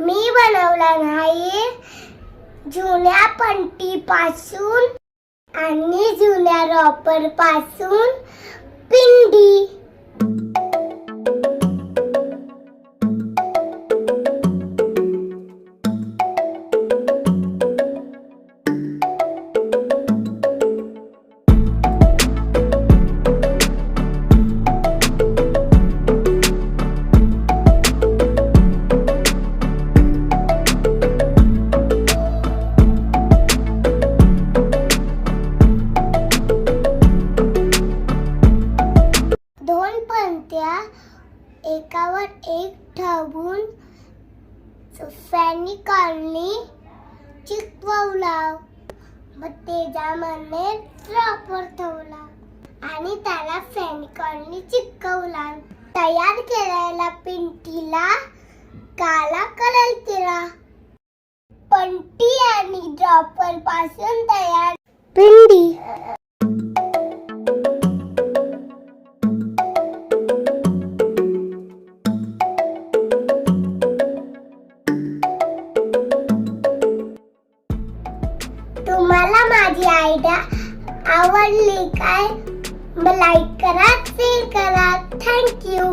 नाही. जुन्या पंटी पासून आणि जुन्या रॉपरपासून पिंडी. त्या एकावर एक ठेवून फॅनी कॉलनी चिकवला मग त्याच्यामध्ये ड्रॉपर ठेवला आणि त्याला फॅनी कॉलनी चिकवला तयार केलेल्या पिंटीला काला कलर केला. पंटी आणि ड्रॉपरपासून तयार पिंडी. तुम्हाला माझी आयडिया आवडली काय? लाईक करा शेअर करा. थँक्यू